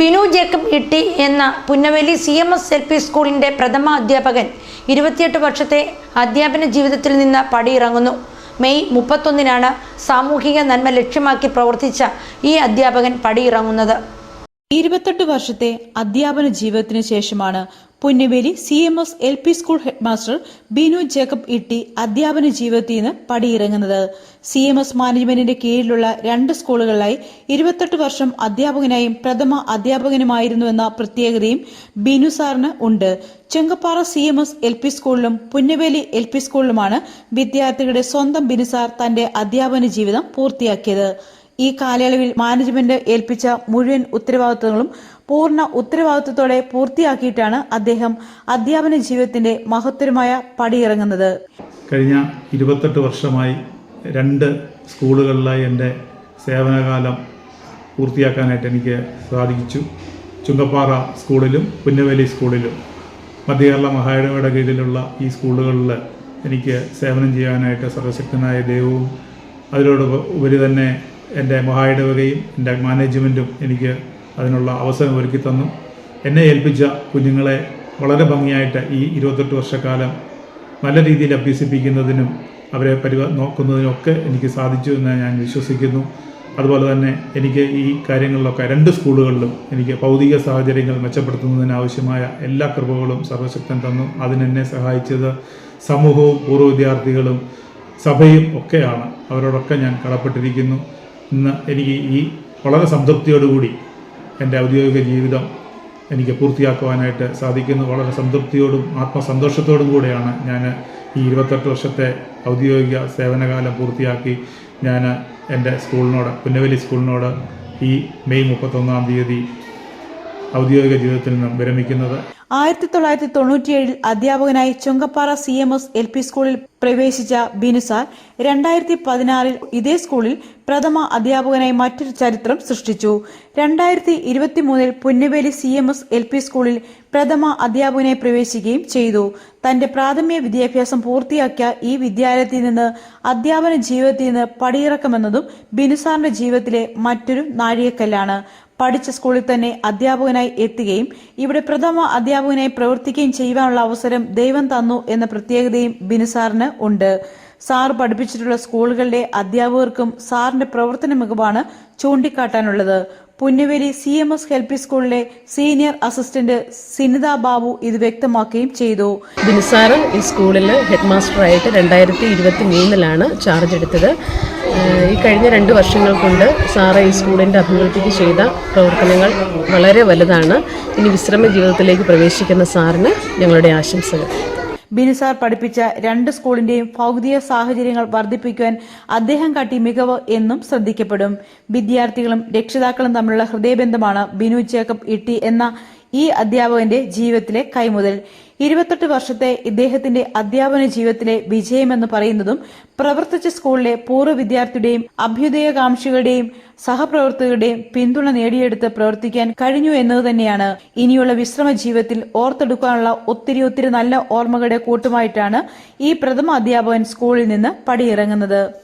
Binu Jacob Itty എന്ന Punnaveli C M S L P സ്കൂളിന്റെ പ്രഥമ അധ്യാപകൻ ഇരുപത്തിയെട്ട് വർഷത്തെ അധ്യാപന ജീവിതത്തിൽ നിന്ന് പടിയിറങ്ങുന്നു. മെയ് മുപ്പത്തൊന്നിനാണ് സാമൂഹിക നന്മ ലക്ഷ്യമാക്കി പ്രവർത്തിച്ച ഈ അധ്യാപകൻ പടിയിറങ്ങുന്നത്. ഇരുപത്തെട്ട് വർഷത്തെ അധ്യാപന ജീവിതത്തിന് ശേഷമാണ് Punnaveli C M S L P school headmaster Binu Jacob Itty അധ്യാപന ജീവിതത്തിൽ നിന്ന് പടിയിറങ്ങുന്നത്. സി എം എസ് മാനേജ്മെന്റിന്റെ കീഴിലുള്ള രണ്ട് സ്കൂളുകളിലായി ഇരുപത്തെട്ട് വർഷം അധ്യാപകനായും പ്രഥമ അധ്യാപകനുമായിരുന്നുവെന്ന പ്രത്യേകതയും ബിനു സാറിന് ഉണ്ട്. Chengappara C M S L P സ്കൂളിലും പുന്നവേലി എൽ പി സ്കൂളിലുമാണ് വിദ്യാർത്ഥികളുടെ സ്വന്തം ബിനു സാർ തന്റെ അധ്യാപന ജീവിതം പൂർത്തിയാക്കിയത്. ഈ കാലയളവിൽ മാനേജ്മെന്റ് ഏൽപ്പിച്ച മുഴുവൻ ഉത്തരവാദിത്തങ്ങളും പൂർണ ഉത്തരവാദിത്വത്തോടെ പൂർത്തിയാക്കിയിട്ടാണ് അദ്ദേഹം അധ്യാപന ജീവിതത്തിന്റെ മഹത്തരമായ പടിയിറങ്ങുന്നത്. കഴിഞ്ഞ ഇരുപത്തെട്ട് വർഷമായി രണ്ട് സ്കൂളുകളിലായി എന്റെ സേവനകാലം പൂർത്തിയാക്കാനായിട്ട് എനിക്ക് സാധിച്ചു. ചുങ്കപ്പാറ സ്കൂളിലും പുന്നവേലി സ്കൂളിലും മധ്യകേരള മഹായിടവയുടെ കീഴിലുള്ള ഈ സ്കൂളുകളിൽ എനിക്ക് സേവനം ചെയ്യാനായിട്ട് സർവശക്തനായ ദൈവവും അതിനോട് ഉപരി തന്നെ എന്റെ മഹായിടവകയും എന്റെ മാനേജ്മെന്റും എനിക്ക് അതിനുള്ള അവസരം ഒരുക്കി തന്നു. എന്നെ ഏൽപ്പിച്ച കുഞ്ഞുങ്ങളെ വളരെ ഭംഗിയായിട്ട് ഈ ഇരുപത്തെട്ട് വർഷക്കാലം നല്ല രീതിയിൽ അഭ്യസിപ്പിക്കുന്നതിനും അവരെ പരിവ നോക്കുന്നതിനൊക്കെ എനിക്ക് സാധിച്ചു എന്ന് ഞാൻ വിശ്വസിക്കുന്നു. അതുപോലെ തന്നെ എനിക്ക് ഈ കാര്യങ്ങളിലൊക്കെ രണ്ട് സ്കൂളുകളിലും എനിക്ക് ഭൗതിക സാഹചര്യങ്ങൾ മെച്ചപ്പെടുത്തുന്നതിനാവശ്യമായ എല്ലാ കൃപകളും സർവശക്തൻ തന്നു. അതിനെന്നെ സഹായിച്ചത് സമൂഹവും പൂർവ വിദ്യാർത്ഥികളും സഭയും ഒക്കെയാണ്. അവരോടൊക്കെ ഞാൻ കടപ്പെട്ടിരിക്കുന്നു. ഇന്ന് എനിക്ക് ഈ വളരെ സംതൃപ്തിയോടുകൂടി എന്റെ ഔദ്യോഗിക ജീവിതം എനിക്ക് പൂർത്തിയാക്കുവാനായിട്ട് സാധിക്കുന്നു. വളരെ സംതൃപ്തിയോടും ആത്മസന്തോഷത്തോടും കൂടെയാണ് ഞാൻ ഈ ഇരുപത്തെട്ട് വർഷത്തെ ഔദ്യോഗിക സേവനകാലം പൂർത്തിയാക്കി. ഞാൻ എന്റെ സ്കൂളിനോട് പുന്നവലി സ്കൂളിനോട് ഈ മെയ് മുപ്പത്തൊന്നാം തീയതി ഔദ്യോഗിക ജീവിതത്തിൽ നിന്നും വിരമിക്കുന്നത്. ആയിരത്തി തൊള്ളായിരത്തി തൊണ്ണൂറ്റിയേഴിൽ അധ്യാപകനായി Chungappara C M S L P സ്കൂളിൽ പ്രവേശിച്ച ബിനുസാർ രണ്ടായിരത്തി പതിനാറിൽ ഇതേ സ്കൂളിൽ പ്രഥമ അധ്യാപകനായി മറ്റൊരു ചരിത്രം സൃഷ്ടിച്ചു. രണ്ടായിരത്തി ഇരുപത്തിമൂന്നിൽ Punnaveli C M S L P സ്കൂളിൽ പ്രഥമ അധ്യാപകനായി പ്രവേശിക്കുകയും ചെയ്തു. തന്റെ പ്രാഥമിക വിദ്യാഭ്യാസം പൂർത്തിയാക്കിയ ഈ വിദ്യാലയത്തിൽ നിന്ന് അധ്യാപന ജീവിതത്തിൽ നിന്ന് പടിയിറക്കുമെന്നതും ബിനുസാറിന്റെ ജീവിതത്തിലെ മറ്റൊരു നാഴികക്കല്ലാണ്. പഠിച്ച സ്കൂളിൽ തന്നെ അധ്യാപകനായി എത്തുകയും ഇവിടെ പ്രഥമ അധ്യാപകനായി പ്രവർത്തിക്കുകയും ചെയ്യാനുള്ള അവസരം ദൈവം തന്നു എന്ന പ്രത്യേകതയും ബിനുസാറിന് ഉണ്ട്. സാർ പഠിപ്പിച്ചിട്ടുള്ള സ്കൂളുകളിലെ അധ്യാപകർക്കും സാറിന്റെ പ്രവർത്തന മികവാണ് ചൂണ്ടിക്കാട്ടാനുള്ളത്. Punnaveli C M S L P സ്കൂളിലെ സീനിയർ അസിസ്റ്റന്റ് സിനിത ബാബു ഇത് വ്യക്തമാക്കുകയും ചെയ്തു. ബിൻസാറൻ ഈ സ്കൂളിൽ ഹെഡ് മാസ്റ്ററായിട്ട് രണ്ടായിരത്തി ഇരുപത്തി മൂന്നിലാണ് ചാർജ് എടുത്തത് ഈ കഴിഞ്ഞ രണ്ട് വർഷങ്ങൾ കൊണ്ട് സാറ് ഈ സ്കൂളിന്റെ അഭിവൃദ്ധിക്ക് ചെയ്ത പ്രവർത്തനങ്ങൾ വളരെ വലുതാണ്. ഇനി വിശ്രമ ജീവിതത്തിലേക്ക് പ്രവേശിക്കുന്ന സാറിന് ഞങ്ങളുടെ ആശംസകൾ. ബിനുസാർ പഠിപ്പിച്ച രണ്ട് സ്കൂളിന്റെയും ഭൗതിക സാഹചര്യങ്ങൾ വർദ്ധിപ്പിക്കുവാൻ അദ്ദേഹം കാട്ടി മികവ് എന്നും ശ്രദ്ധിക്കപ്പെടും. വിദ്യാർത്ഥികളും രക്ഷിതാക്കളും തമ്മിലുള്ള ഹൃദയബന്ധമാണ് ബിനു ജേക്കബ് ഇട്ടി എന്ന ഈ അധ്യാപകന്റെ ജീവിതത്തിലെ കൈമുതൽ. ഇരുപത്തെട്ട് വർഷത്തെ ഇദ്ദേഹത്തിന്റെ അധ്യാപന ജീവിതത്തിലെ വിജയമെന്ന് പറയുന്നതും പ്രവർത്തിച്ച സ്കൂളിലെ പൂർവ വിദ്യാർത്ഥിയുടെയും അഭ്യുദയകാംക്ഷികളുടെയും സഹപ്രവർത്തകരുടെയും പിന്തുണ നേടിയെടുത്ത് പ്രവർത്തിക്കാൻ കഴിഞ്ഞു എന്നത് തന്നെയാണ്. ഇനിയുള്ള വിശ്രമ ജീവിതത്തിൽ ഓർത്തെടുക്കാനുള്ള ഒത്തിരി ഒത്തിരി നല്ല ഓർമ്മകളുടെ കൂട്ടുമായിട്ടാണ് ഈ പ്രഥമ അധ്യാപകൻ സ്കൂളിൽ നിന്ന് പടിയിറങ്ങുന്നത്.